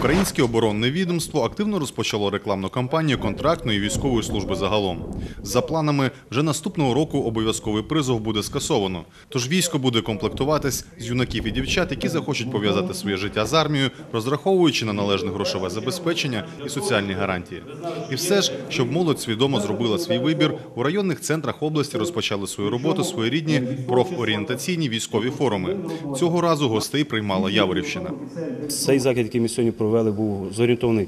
Українське оборонне відомство активно розпочало рекламну кампанію контрактної військової служби загалом. За планами, вже наступного року обов'язковий призов буде скасовано. Тож військо буде комплектуватись з юнаків і дівчат, які захочуть пов'язати своє життя з армією, розраховуючи на належне грошове забезпечення і соціальні гарантії. І все ж, щоб молодь свідомо зробила свій вибір, у районних центрах області розпочали свою роботу своєрідні профорієнтаційні військові форуми. Цього разу гостей приймала Яворівщина. Цей захід, який ми сьогодні провели, був зорієнтований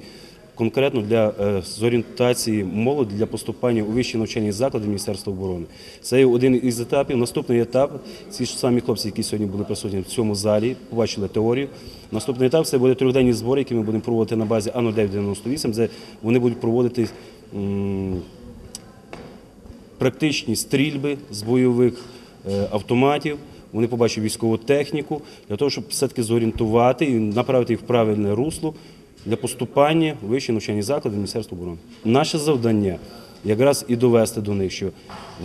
конкретно для е, зорієнтації молоді для поступання у вищі навчальні заклади Міністерства оборони. Це є один із етапів. Наступний етап ці ж самі хлопці, які сьогодні були присутні в цьому залі, побачили теорію. Наступний етап це буде трьохденні збори, які ми будемо проводити на базі АНО 998, де вони будуть проводити. практичні стрільби з бойових е, автоматів. Вони побачать військову техніку для того, щоб все-таки зорієнтувати і направити їх в правильне русло для поступання в вищі навчальні заклади Міністерства оборони. Наше завдання якраз і довести до них, що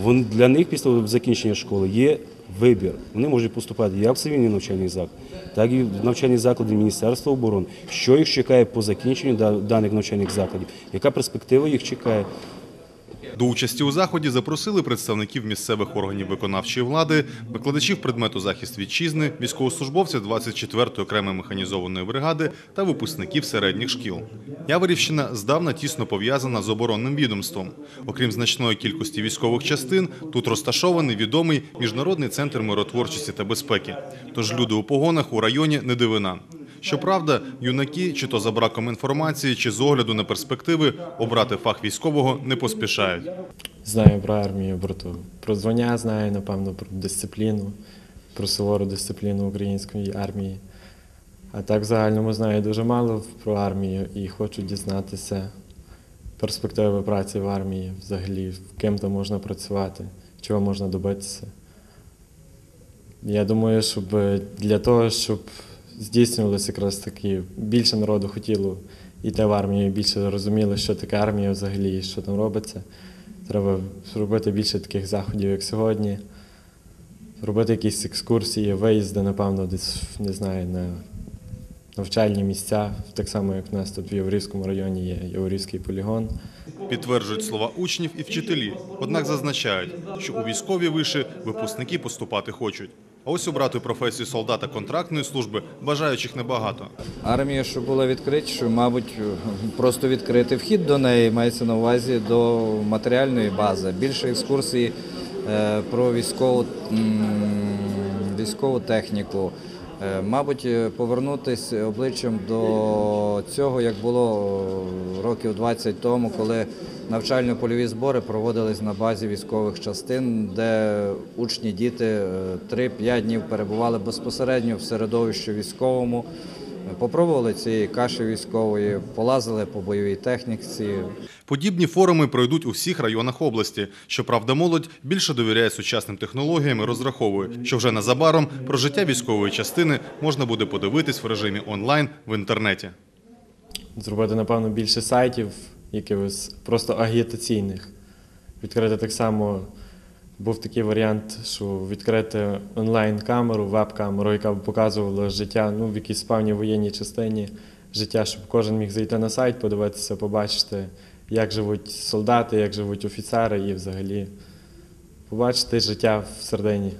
для них після закінчення школи є вибір. Вони можуть поступати як в цивільні навчальні заклади, так і в навчальні заклади Міністерства оборони. Що їх чекає по закінченню даних навчальних закладів, яка перспектива їх чекає. До участі у заході запросили представників місцевих органів виконавчої влади, викладачів предмету захист вітчизни, військовослужбовців 24-ї окремої механізованої бригади та випускників середніх шкіл. Яворівщина здавна тісно пов'язана з оборонним відомством. Окрім значної кількості військових частин, тут розташований відомий міжнародний центр миротворчості та безпеки. Тож люди у погонах у районі не дивина. Щоправда, юнаки, чи то за браком інформації, чи з огляду на перспективи, обрати фах військового не поспішають. Знаю про армію, про, то, про звання знаю, напевно, про дисципліну, про сувору дисципліну української армії. А так в загальному знаю дуже мало про армію і хочу дізнатися перспективи праці в армії, взагалі, ким там можна працювати, чого можна добитися. Я думаю, щоб для того, щоб здійснювалося якраз таки, більше народу хотіло йти в армію, більше розуміли, що таке армія взагалі і що там робиться. Треба робити більше таких заходів, як сьогодні. Робити якісь екскурсії, виїзди, напевно, десь, не знаю, на навчальні місця, так само, як в нас тут в Яворівському районі є Яворівський полігон. Підтверджують слова учнів і вчителі, однак зазначають, що у військові виші випускники поступати хочуть. А ось обрати професію солдата контрактної служби бажаючих небагато. Армія, щоб була відкритішою, мабуть, просто відкрити вхід до неї мається на увазі до матеріальної бази. Більше екскурсій е, про військову, військову техніку. Е, Мабуть, е, повернутися обличчям до цього, як було е, років 20 тому, коли навчально-польові збори проводились на базі військових частин, де учні, діти е, 3-5 днів перебували безпосередньо в середовищі військовому. Попробували цієї каші військової, полазили по бойовій техніці. Подібні форуми пройдуть у всіх районах області. Щоправда, молодь більше довіряє сучасним технологіям і розраховує, що вже незабаром про життя військової частини можна буде подивитись в режимі онлайн в інтернеті. Зробити, напевно, більше сайтів, якихось просто агітаційних. Відкрити так само був такий варіант, що відкрити онлайн-камеру, веб-камеру, яка б показувала життя ну, в якійсь певній воєнній частині життя, щоб кожен міг зайти на сайт, подивитися, побачити, як живуть солдати, як живуть офіцери і взагалі побачити життя всередині.